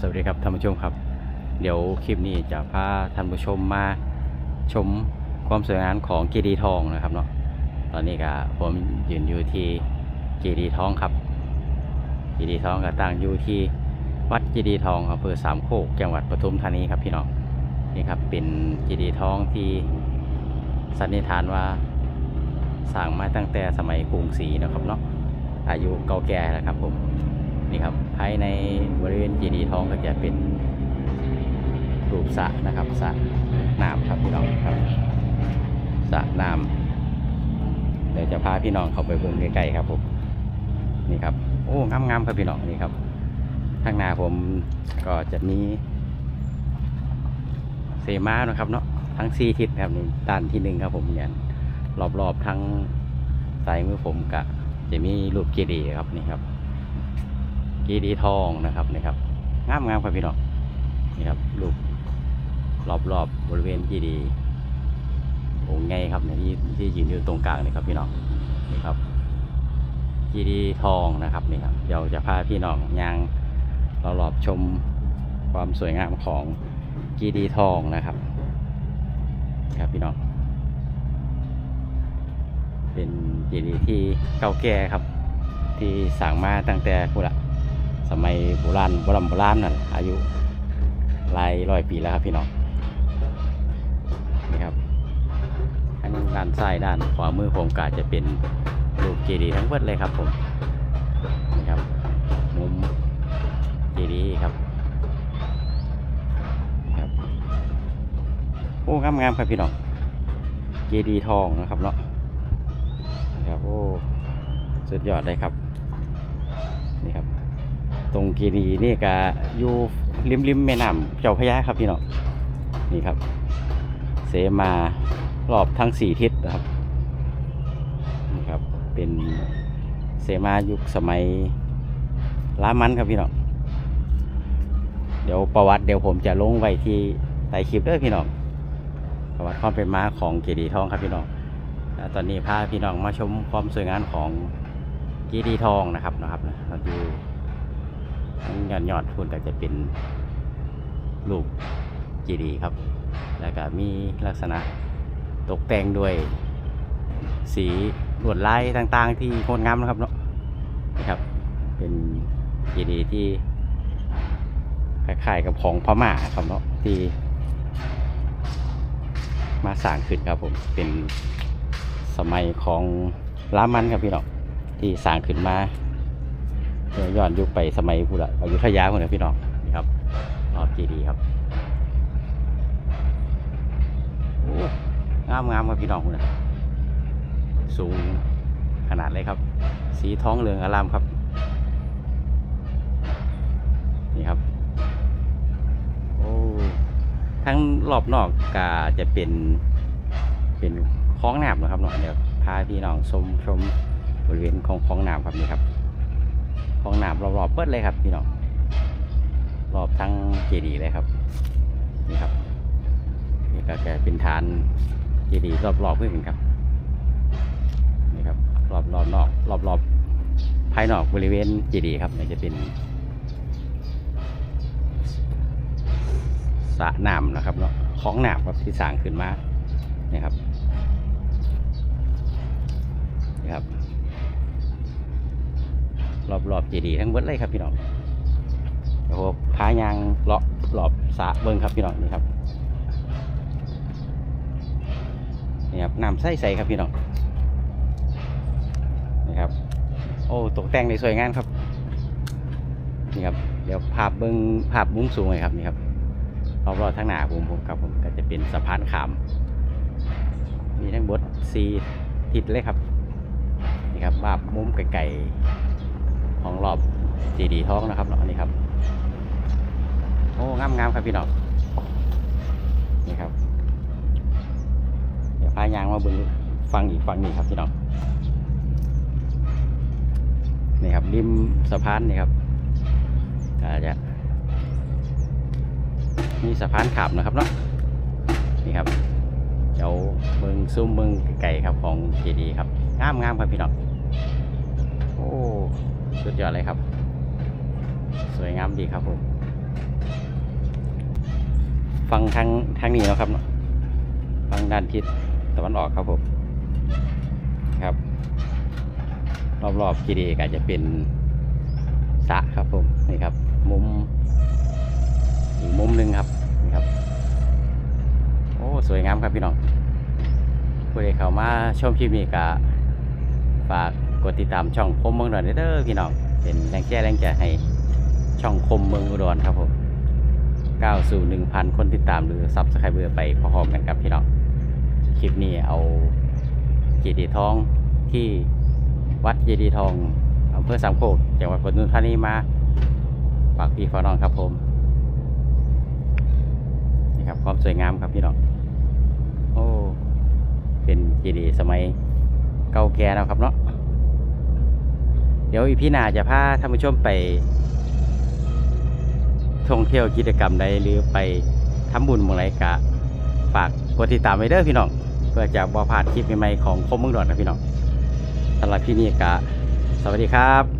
สวัสดีครับท่านผู้ชมครับ เดี๋ยวคลิปนี้จะพาท่านผู้ชมมาชมความสวยงามของเจดีย์ทองนะครับเนาะตอนนี้ก็ผมยืนอยู่ที่เจดีย์ทองครับเจดีย์ทองก็ตั้งอยู่ที่วัดเจดีย์ทองอำเภอสามโคกจังหวัดปทุมธานีครับพี่น้องนี่ครับเป็นเจดีย์ทองที่สันนิษฐานว่าสร้างมาตั้งแต่สมัยกรุงศรีนะครับเนาะอายุเก่าแก่แล้วครับผม นี่ครับภายในบริเวณเจดีย์ทองก็จะเป็นรูปสระนะครับสระน้ำครับพี่น้องครับสระน้ำเดี๋ยวจะพาพี่น้องเข้าไปเบิ่งใกล้ๆครับผมนี่ครับโอ้งามๆครับพี่น้องนี่ครับข้างหน้าผมก็จะมีเสมานะครับเนาะทั้งสี่ทิศครับนี่ด้านที่หนึ่งครับผมเนี่ยรอบๆทั้งซ้ายมือผมกะจะมีรูปเจดีย์ครับนี่ครับ กีดีทองนะครับนี่ครับงามงามครับพี่น้องนี่ครับลูกรอบๆบบริเวณกีดีองค์ใหญ่ครับเนี่ยที่ที่ยืนอยู่ตรงกลางนี่ครับพี่น้องนี่ครับกีดีทองนะครับนี่ครับเดี๋ยวจะพาพี่น้องย่างเรารอบชมความสวยงามของกีดีทองนะครับนะครับพี่น้องเป็นกีดีที่เก่าแก่ครับ ที่สร้างมาตั้งแต่พุละ สมัยโบราณโบราณโบราณนั่นอายุหลายร้อยปีแล้วครับพี่น้องนี่ครับทั้งด้านซ้ายด้านขวามือผมก็จะเป็นรูปเจดีย์ทั้งหมดเลยครับผมนี่ครับมุมเจดีย์ครับครับโอ้งามๆครับพี่น้องเจดีย์ทองนะครับเนาะนะครับโอ้สุดยอดเลยครับนี่ครับ ตรงกีรีนี่ก็อยู่ริมริมแม่น้ำเจ้าพระยาครับพี่น้องนี่ครับ เสมารอบทั้งสี่ทิศนะครับนี่ครับเป็นเสมายุคสมัยล้ามันครับพี่น้องเดี๋ยวประวัติเดี๋ยวผมจะลงไว้ที่ใต้คลิปเด้อพี่น้องประวัติความเป็นมาของเจดีทองครับพี่น้องตอนนี้พาพี่น้องมาชมความสวยงามของกีดีทองนะครับนะครับนะเราดู ทั้งยอดยอดทุนก็จะเป็นลูกกีดีครับ แล้วก็มีลักษณะตกแต่งด้วยสีลวดลายต่างๆ ที่งดงามนะครับเนาะนะครับ เป็นกีดีที่คล้ายๆกับของพม่าครับเนาะที่มาสร้างขึ้นครับผมเป็นสมัยของล้ามันครับพี่น้องที่สร้างขึ้นมา ย้อนยุคไปสมัยพุทธอยุธยาคนนะพี่น้องนี่ครับรอบจีดีครับโอ้งามงามครับพี่น้องคุณนะสูงขนาดเลยครับ สีท้องเหลืองอารามครับ นี่ครับ โอ้ทั้งรอบนอกก็จะเป็นเป็นคลองน้ำนะครับเนาะเดี๋ยวพาพี่น้องชมชมบริเวณของคลองน้ำครับนี่ครับ คลองหน้ำรอบๆเปิดเลยครับพี่น้องรอบทั้งเจดีย์เลยครับนี่ครับนี่ก็จะเป็นฐานเจดีย์รอบๆเพื่อนครับนี่ครับรอบรอบนอกรอบรอบภายนอกบริเวณเจดีย์ครับเนี่ยจะเป็นสระน้ำนะครับเนาะคลองหน้ำครับที่สร้างขึ้นมานี่ครับนี่ครับ รอบรอบเจดีย์ทั้งหมดเลยครับพี่น้องเดี๋ยวผมพายางเลาะรอบสระเบิ้งครับพี่น้องนี่ครับนี่ครับน้ำใสๆครับพี่น้องนี่ครับ โอ้ตกแต่งได้สวยงามครับนี่ครับเดี๋ยวภาพเบิ้งภาพมุมสูงเลยครับนี่ครับรอบรอบทั้งหน้าผมผมครับผมก็จะเป็นสะพานขาม มีทั้งบดซีทิศเลยครับนี่ครับภาพมุมไก่ๆ ของรอบจีดีท้องนะครับเนาะอันี่ครับ โอ้งามงามครับพี่น้องนี่ครับ เดี๋ยวพายางมาเบนฟังอีกฟังนี้ครับพี่น้องนี่ครับริมสะพานนี่ครับก็จะมีสะพานขับนะครับเนาะนี่ครับเดี๋ยวเมืองซุ้มเมืองไก่ครับของเจดีครับงามงามครับพี่น้องโอ้ สุดยอดเลยครับ สวยงามดีครับผม ฟังทางทางนี้นะครับ ฟังด้านทิศตะวันออกครับผม ครับ รอบๆกีดีก็จะเป็นสระครับผม นี่ครับ มุมอีกมุมหนึ่งครับ นี่ครับ โอ้ สวยงามครับพี่น้องผู้ใดเข้ามาชมคลิปนี้ก็ฝาก ดติดตามช่องคมเมืองอุดรเด้อพี่น้องเป็นแรงแจ้แรงใจให้ช่องคมเมืองอุดรครับผมก้าวสู่1,000คนติดตามหรือซับสไครเบอร์ไปพร้อมกันครับพี่น้องคลิปนี้เอาเกีย์ทองที่วัดเจดีย์ทองอำเภอสามโคกจังหวัดปทุมธานีมาฝากพี่ฝากน้องครับผมนี่ครับความสวยงามครับพี่น้องโอ้เป็นเจดีย์สมัยเก่าแก่แล้วครับเนาะ ดี๋ยวอีพี่นาจะพาท่านผู้ชมไปท่องเที่ยวกิจกรรมใดหรือไปทำบุญเมื่อไรกะฝากกดติดตามไว้เด้อพี่น้องเพื่อจะบ่พลาดคลิปใหม่ๆของคมเมืองดอนนะพี่น้องสำหรับพี่นี่กะ สวัสดีครับ